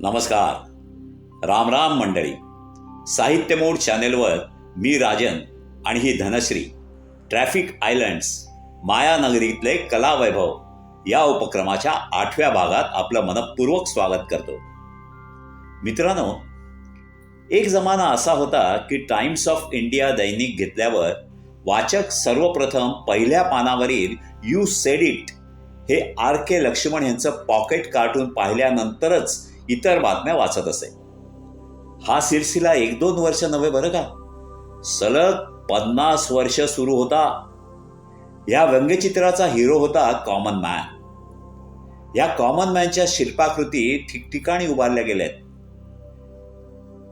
नमस्कार. राम राम मंडळी. साहित्यमोड चॅनेलवर मी राजन आणि ही धनश्री. ट्रॅफिक आयलँड्स मायानगरीतले कलावैभव या उपक्रमाच्या आठव्या भागात आपलं मनपूर्वक स्वागत करतो. मित्रांनो एक जमाना असा होता की टाइम्स ऑफ इंडिया दैनिक घेतल्यावर वाचक सर्वप्रथम पहिल्या पानावरील यू सेड इट हे आर के लक्ष्मण यांचं पॉकेट कार्टून पाहिल्यानंतरच इतर बातम्या वाचत असे. हा सिलसिला एक दोन वर्ष नव्हे बरं का? सलग पन्नास वर्ष सुरू होता. या व्यंगचित्राचा हिरो होता कॉमन मॅन या कॉमन मॅनच्या शिल्पाकृती ठिकठिकाणी उभारल्या गेल्यात.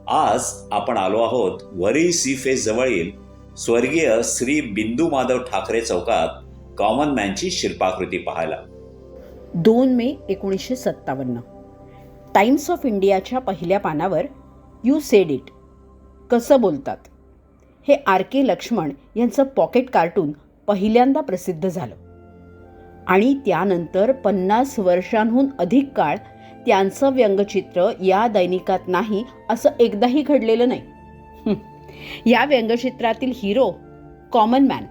आज आपण आलो आहोत वरी सी फेस जवळील स्वर्गीय श्री बिंदू माधव ठाकरे चौकात कॉमन मॅनची शिल्पाकृती पाहायला. दोन मे एकोणीसशे सत्तावन्न. टाइम्स ऑफ इंडियाच्या पहिल्या पानावर यू सेड इट. कसं बोलतात? हे आर के लक्ष्मण यांचं पॉकेट कार्टून पहिल्यांदा प्रसिद्ध झालं. आणि त्यानंतर पन्नास वर्षांहून अधिक काळ त्यांचं व्यंगचित्र या दैनिकात नाही असं एकदाही घडलेलं नाही. या व्यंगचित्रातील हिरो कॉमन मॅन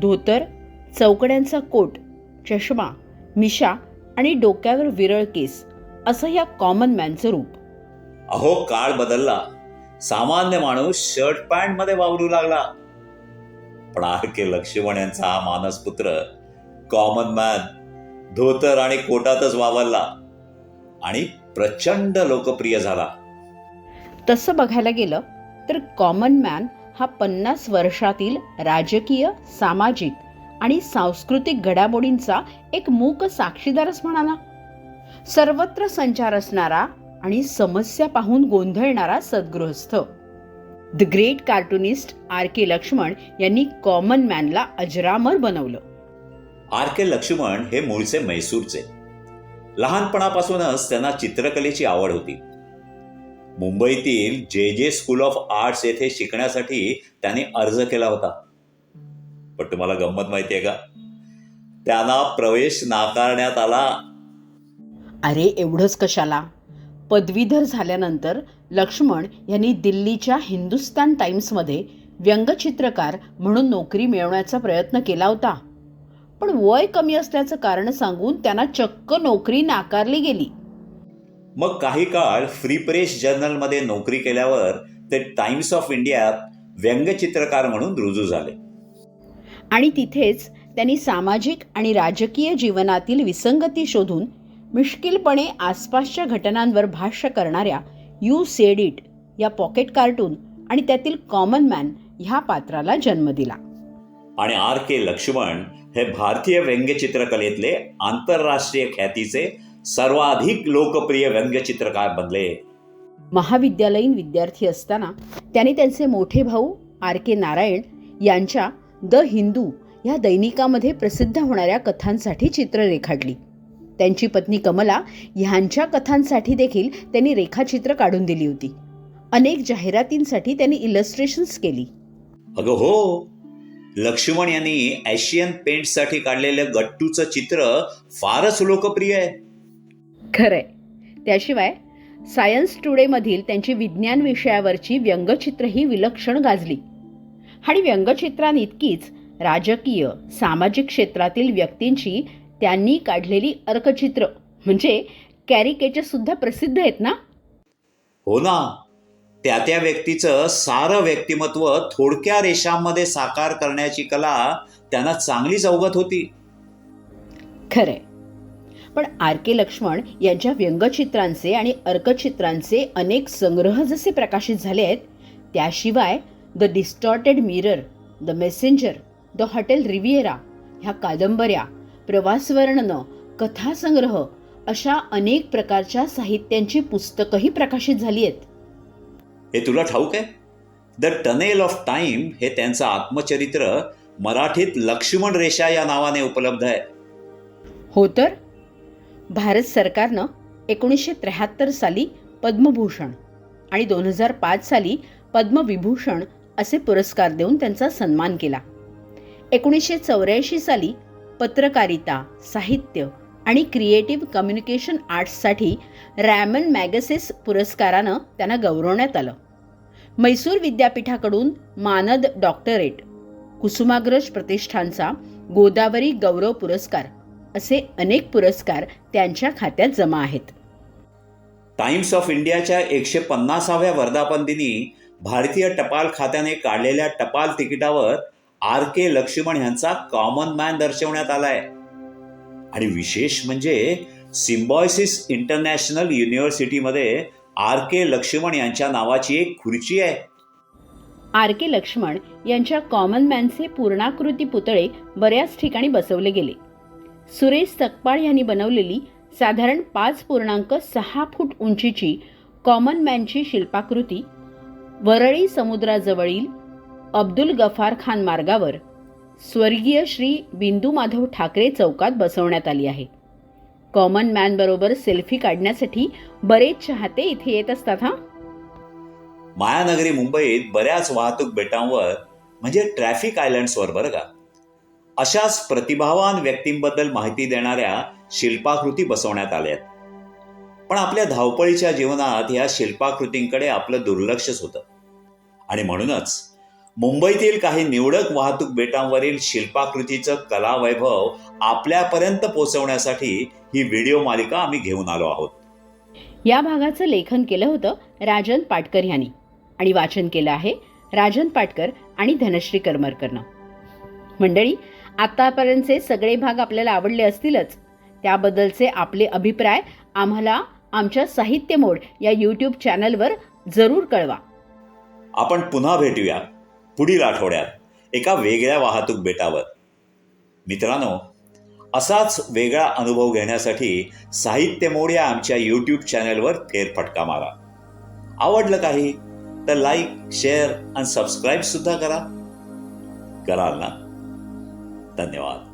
धोतर चौकड्यांचा कोट चष्मा मिशा आणि डोक्यावर विरळ केस असं या कॉमन मॅनचं रूप. अहो काळ बदलला. सामान्य माणूस शर्ट पॅन्टमध्ये वावरू लागला. पण आर के लक्ष्मण यांचा हा मानसपुत्र कॉमन मॅन धोतर आणि कोटातच वावरला आणि प्रचंड लोकप्रिय झाला. तसं बघायला गेलं तर कॉमन मॅन हा पन्नास वर्षातील राजकीय सामाजिक आणि सांस्कृतिक घडामोडींचा एक मूक साक्षीदारच म्हणाला. सर्वत्र संचार असणारा आणि समस्या पाहून गोंधळणारा सद्गृहस्थ. The great cartoonist R K Laxman यांनी कॉमन मॅनला अजरामर बनवलं. आर के लक्ष्मण हे मूळचे मैसूरचे. लहानपणापासूनच त्यांना चित्रकलेची आवड होती. मुंबईतील जे जे स्कूल ऑफ आर्ट्स येथे शिकण्यासाठी त्यांनी अर्ज केला होता. पण तुम्हाला गंमत माहिती आहे का? त्यांना प्रवेश नाकारण्यात आला अरे एवढंच कशाला? पदवीधर झाल्यानंतर लक्ष्मण यांनी दिल्लीच्या हिंदुस्तान टाइम्समध्ये व्यंगचित्रकार म्हणून नोकरी मिळवण्याचा प्रयत्न केला होता. पण वय कमी असल्याचं कारण सांगून त्यांना चक्क नोकरी नाकारली गेली. मग काही काळ फ्री प्रेस जर्नलमध्ये नोकरी केल्यावर ते टाइम्स ऑफ इंडियात व्यंगचित्रकार म्हणून रुजू झाले. आणि तिथेच त्यांनी सामाजिक आणि राजकीय जीवनातील विसंगती शोधून मिश्किलपणे आसपासच्या घटनांवर भाष्य करणाऱ्या यू सेड इट या पॉकेट कार्टून आणि त्यातील कॉमन मॅन ह्या पात्राला जन्म दिला. आणि आर के लक्ष्मण हे भारतीय व्यंग्यचित्रकलेतले आंतरराष्ट्रीय ख्यातीचे सर्वाधिक लोकप्रिय व्यंग्यचित्रकार बनले. महाविद्यालयीन विद्यार्थी असताना त्यांनी त्यांचे मोठे भाऊ आर के नारायण यांच्या द हिंदू या दैनिकामध्ये प्रसिद्ध होणाऱ्या कथांसाठी चित्र रेखाटली. त्यांची पत्नी कमला ह्यांच्या कथांसाठी देखील त्यांनी रेखाचित्र काढून दिली होती. अनेक जाहिरातींसाठी त्यांनी इलस्ट्रेशन्स केली. अगं हो लक्ष्मण यांनी एशियन पेंटसाठी काढलेलं गट्टूचं चित्र फारच लोकप्रिय आहे. खरंय. त्याशिवाय सायन्स टुडेमधील त्यांची विज्ञान विषयावरची व्यंगचित्रही विलक्षण गाजली. आणि व्यंगचित्रांइतकीच राजकीय सामाजिक क्षेत्रातील व्यक्तींची त्यांनी काढलेली अर्कचित्र. म्हणजे कॅरिकेचर सुद्धा प्रसिद्ध आहेत ना? हो ना. त्या त्या व्यक्तीचं सारं व्यक्तिमत्व थोडक्या रेषांमध्ये साकार करण्याची कला त्यांना चांगलीच अवगत होती. खरंय. पण आर के लक्ष्मण यांच्या व्यंगचित्रांचे आणि अर्कचित्रांचे अनेक संग्रह जसे प्रकाशित झाले आहेत त्याशिवाय the distorted mirror the messenger the hotel Riviera ह्या कादंबऱ्या प्रवासवर्णनं कथासंग्रह अशा अनेक प्रकारच्या साहित्यांची पुस्तकंही प्रकाशित झाली आहेत. हे तुला ठाऊक आहे? द टनेल ऑफ टाइम हे त्यांचं आत्मचरित्र मराठीत लक्ष्मण रेषा या नावाने उपलब्ध आहे. हो तर? भारत सरकारनं एकोणीसशे त्र्याहत्तर साली पद्मभूषण आणि दोन हजार पाच साली पद्मविभूषण असे पुरस्कार देऊन त्यांचा सन्मान केला. एकोणीसशे चौऱ्याऐंशी साली पत्रकारिता साहित्य आणि क्रिएटिव्ह कम्युनिकेशन आर्ट्ससाठी रॅमन मॅगसेस पुरस्कारानं त्यांना गौरवण्यात आलं. मैसूर विद्यापीठाकडून मानद डॉक्टरेट कुसुमाग्रज प्रतिष्ठानचा गोदावरी गौरव पुरस्कार असे अनेक पुरस्कार त्यांच्या खात्यात जमा आहेत. टाइम्स ऑफ इंडियाच्या एकशे पन्नासाव्या वर्धापन दिनी भारतीय टपाल खात्याने काढलेल्या टपाल तिकिटावर आर के लक्ष्मण यांचा कॉमन मॅन दर्शवण्यात आलाय. आणि विशेष म्हणजे सिम्बॉयसिस इंटरनॅशनल युनिव्हर्सिटीमध्ये आर के लक्ष्मण यांच्या नावाची एक खुर्ची आहे. आर के लक्ष्मण यांच्या कॉमन मॅनचे पूर्णाकृती पुतळे बऱ्याच ठिकाणी बसवले गेले. सुरेश सकपाळ यांनी बनवलेली साधारण पाच पूर्णांक सहा फूट उंचीची कॉमन मॅनची शिल्पाकृती वरळी समुद्राजवळील अब्दुल गफार खान मार्गावर स्वर्गीय श्री बिंदू माधव ठाकरे चौकात बसवण्यात आली आहे. कॉमन मॅनबरोबर सेल्फी काढण्यासाठी बरेच चाहते इथे येत असतात हा? मायानगरी मुंबईत बऱ्याच वाहतूक बेटांवर म्हणजे ट्रॅफिक आयलंड्सवर बरं का? अशाच प्रतिभावान व्यक्तींबद्दल माहिती देणाऱ्या शिल्पाकृती बसवण्यात आल्या आहेत. पण आपल्या धावपळीच्या जीवनात या शिल्पाकृतींकडे आपलं दुर्लक्षच होतं. आणि म्हणूनच मुंबईतील काही निवडक वाहतूक बेटांवरील शिल्पाकृतीचं कलावैभव आपल्यापर्यंत पोहोचवण्यासाठी ही व्हिडिओ मालिका आम्ही घेऊन आलो आहोत. या भागाचं लेखन केलं होतं राजन पाटकर यांनी. आणि वाचन केलं आहे राजन पाटकर आणि धनश्री करमरकरनं मंडळी आतापर्यंतचे सगळे भाग आपल्याला आवडले असतीलच. त्याबद्दलचे आपले अभिप्राय आम्हाला आमच्या साहित्य मोड या यूट्यूब चॅनलवर जरूर कळवा. आपण पुन्हा भेटूया. पुढील आठवड्यात एका वेगळ्या वाहतूक बेटावर. मित्रांनो असाच वेगळा अनुभव घेण्यासाठी साहित्य मोड या आमच्या यूट्यूब चॅनलवर फेरफटका मारा. आवडलं काही तर लाईक शेअर आणि सबस्क्राईब सुद्धा करा. कराल ना? धन्यवाद.